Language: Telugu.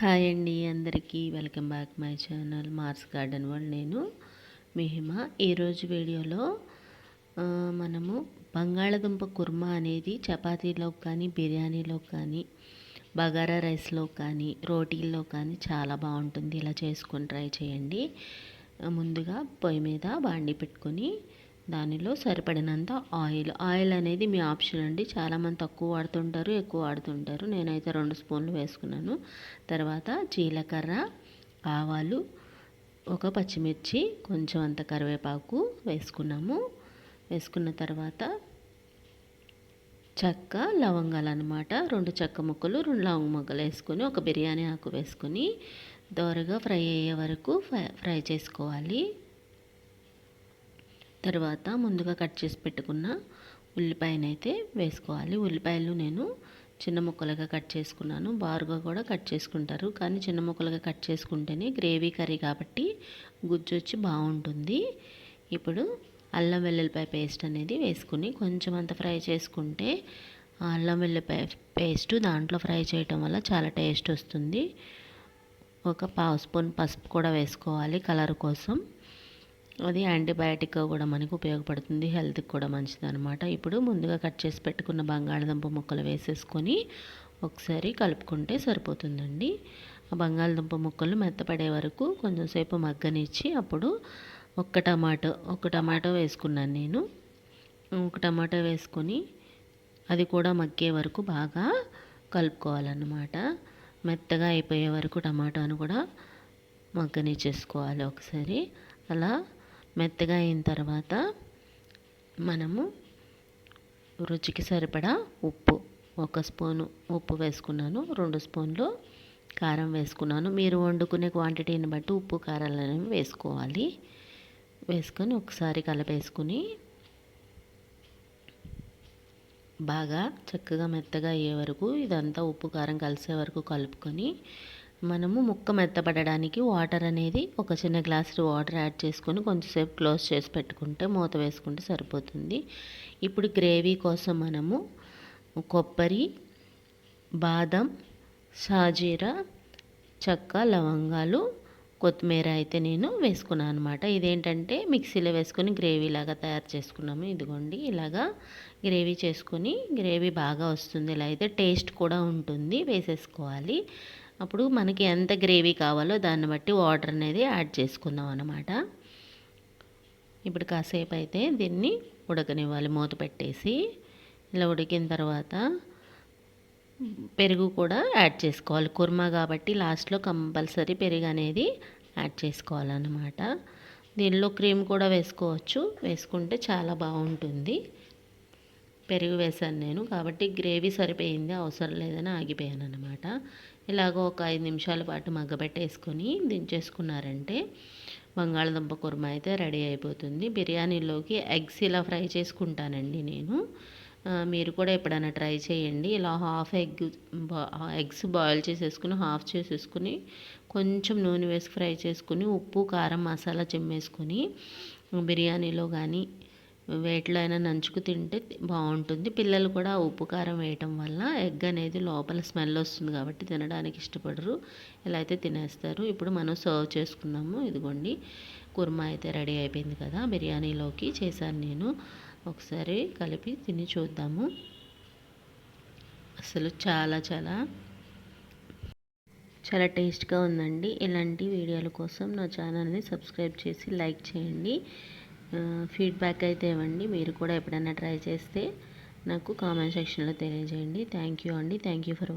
హాయ్ అండి అందరికీ welcome back my channel Mars garden world నేను మిహిమ. ఈరోజు వీడియోలో మనము బంగాళదుంప కుర్మా అనేది చపాతీలో కానీ బిర్యానీలో కానీ బగారా రైస్లో కానీ రోటీల్లో కానీ చాలా బాగుంటుంది. ఇలా చేసుకొని ట్రై చేయండి. ముందుగా పొయ్యి మీద బాండి పెట్టుకొని దానిలో సరిపడినంత ఆయిల్. ఆయిల్ అనేది మీ ఆప్షన్ అండి. చాలామంది తక్కువ వాడుతుంటారు ఎక్కువ వాడుతుంటారు. నేనైతే రెండు స్పూన్లు వేసుకున్నాను. తర్వాత జీలకర్ర ఆవాలు ఒక పచ్చిమిర్చి కొంచెం అంత కరివేపాకు వేసుకున్నాము. వేసుకున్న తర్వాత చెక్క లవంగాలు అనమాట రెండు చెక్క ముక్కలు రెండు లవంగ ముక్కలు వేసుకొని ఒక బిర్యానీ ఆకు వేసుకొని దోరగా ఫ్రై అయ్యే వరకు ఫ్రై చేసుకోవాలి. తర్వాత ముందుగా కట్ చేసి పెట్టుకున్న ఉల్లిపాయనైతే వేసుకోవాలి. ఉల్లిపాయలు నేను చిన్న ముక్కలుగా కట్ చేసుకున్నాను. బారుగా కూడా కట్ చేసుకుంటారు. కానీ చిన్న ముక్కలుగా కట్ చేసుకుంటేనే గ్రేవీ కర్రీ కాబట్టి గుజ్జు వచ్చి బాగుంటుంది. ఇప్పుడు అల్లం వెల్లుల్లిపాయ పేస్ట్ అనేది వేసుకుని కొంచెం అంత ఫ్రై చేసుకుంటే అల్లం వెల్లుల్లిపాయ పేస్ట్ దాంట్లో ఫ్రై చేయటం వల్ల చాలా టేస్ట్ వస్తుంది. ఒక పావు స్పూన్ పసుపు కూడా వేసుకోవాలి కలర్ కోసం. అది యాంటీబయాటిక్గా కూడా మనకు ఉపయోగపడుతుంది హెల్త్కి కూడా మంచిది అనమాట ఇప్పుడు ముందుగా కట్ చేసి పెట్టుకున్న బంగాళదుంప ముక్కలు వేసేసుకొని ఒకసారి కలుపుకుంటే సరిపోతుందండి. ఆ బంగాళదుంప ముక్కలు మెత్తపడే వరకు కొంచెంసేపు మగ్గనిచ్చి అప్పుడు ఒక్క టమాటో ఒక టమాటో వేసుకున్నాను నేను. ఒక టమాటో వేసుకొని అది కూడా మగ్గే వరకు బాగా కలుపుకోవాలన్నమాట. మెత్తగా అయిపోయే వరకు టమాటాను కూడా మగ్గనిచ్చేసుకోవాలి ఒకసారి. అలా మెత్తగా అయిన తర్వాత మనము రుచికి సరిపడా ఉప్పు. ఒక స్పూను ఉప్పు వేసుకున్నాను రెండు స్పూన్లు కారం వేసుకున్నాను. మీరు వండుకునే క్వాంటిటీని బట్టి ఉప్పు కారాలు అనేవి వేసుకోవాలి. వేసుకొని ఒకసారి కలిపేసుకుని బాగా చక్కగా మెత్తగా అయ్యే వరకు ఇదంతా ఉప్పు కారం కలిసే వరకు కలుపుకొని మనము ముక్క మెత్తపడడానికి వాటర్ అనేది ఒక చిన్న గ్లాస్ వాటర్ యాడ్ చేసుకొని కొంచెంసేపు క్లోజ్ చేసి పెట్టుకుంటే మూత వేసుకుంటే సరిపోతుంది. ఇప్పుడు గ్రేవీ కోసం మనము కొబ్బరి బాదం షాజీరా చెక్క లవంగాలు కొత్తిమీర అయితే నేను వేసుకున్నాను అనమాట ఇదేంటంటే మిక్సీలో వేసుకొని గ్రేవీ లాగా తయారు చేసుకున్నాము. ఇదిగోండి ఇలాగా గ్రేవీ చేసుకొని గ్రేవీ బాగా వస్తుంది. ఇలా అయితే టేస్ట్ కూడా ఉంటుంది. వేసేసుకోవాలి. అప్పుడు మనకి ఎంత గ్రేవీ కావాలో దాన్ని బట్టి వాటర్ అనేది యాడ్ చేసుకుందాం అన్నమాట. ఇప్పుడు కాసేపు అయితే దీన్ని ఉడకనివ్వాలి మూత పెట్టేసి. ఇలా ఉడికిన తర్వాత పెరుగు కూడా యాడ్ చేసుకోవాలి. కుర్మా కాబట్టి లాస్ట్లో కంపల్సరీ పెరుగు అనేది యాడ్ చేసుకోవాలన్నమాట. దీనిలో క్రీమ్ కూడా వేసుకోవచ్చు. వేసుకుంటే చాలా బాగుంటుంది. పెరుగు వేశాను నేను. కాబట్టి గ్రేవీ సరిపోయింది అవసరం లేదని ఆగిపోయాను అనమాట ఇలాగో ఒక ఐదు నిమిషాల పాటు మగ్గబెట్టేసుకొని దించేసుకున్నారంటే బంగాళదుంప కుర్మ అయితే రెడీ అయిపోతుంది. బిర్యానీలోకి ఎగ్స్ ఇలా ఫ్రై చేసుకుంటానండి నేను. మీరు కూడా ఎప్పుడైనా ట్రై చేయండి. ఇలా హాఫ్ ఎగ్ ఎగ్స్ బాయిల్ చేసేసుకుని హాఫ్ చేసేసుకుని కొంచెం నూనె వేసి ఫ్రై చేసుకుని ఉప్పు కారం మసాలా చిమ్మేసుకొని బిర్యానీలో కానీ వేటిలో అయినా నంచుకు తింటే బాగుంటుంది. పిల్లలు కూడా ఉప్పు కారం వేయటం వల్ల ఎగ్ అనేది లోపల స్మెల్ వస్తుంది కాబట్టి తినడానికి ఇష్టపడరు. ఇలా అయితే తినేస్తారు. ఇప్పుడు మనం సర్వ్ చేసుకున్నాము. ఇదిగోండి. కుర్మా అయితే రెడీ అయిపోయింది కదా. బిర్యానీలోకి చేశాను నేను. ఒకసారి కలిపి తిని చూద్దాము. అసలు చాలా చాలా చాలా టేస్ట్గా ఉందండి. ఇలాంటి వీడియోల కోసం నా ఛానల్ని సబ్స్క్రైబ్ చేసి లైక్ చేయండి. ఫీడ్బ్యాక్ అయితే ఇవ్వండి. మీరు కూడా ఎప్పుడైనా ట్రై చేస్తే నాకు కామెంట్ సెక్షన్లో తెలియజేయండి. థ్యాంక్ యూ అండి. Thank you for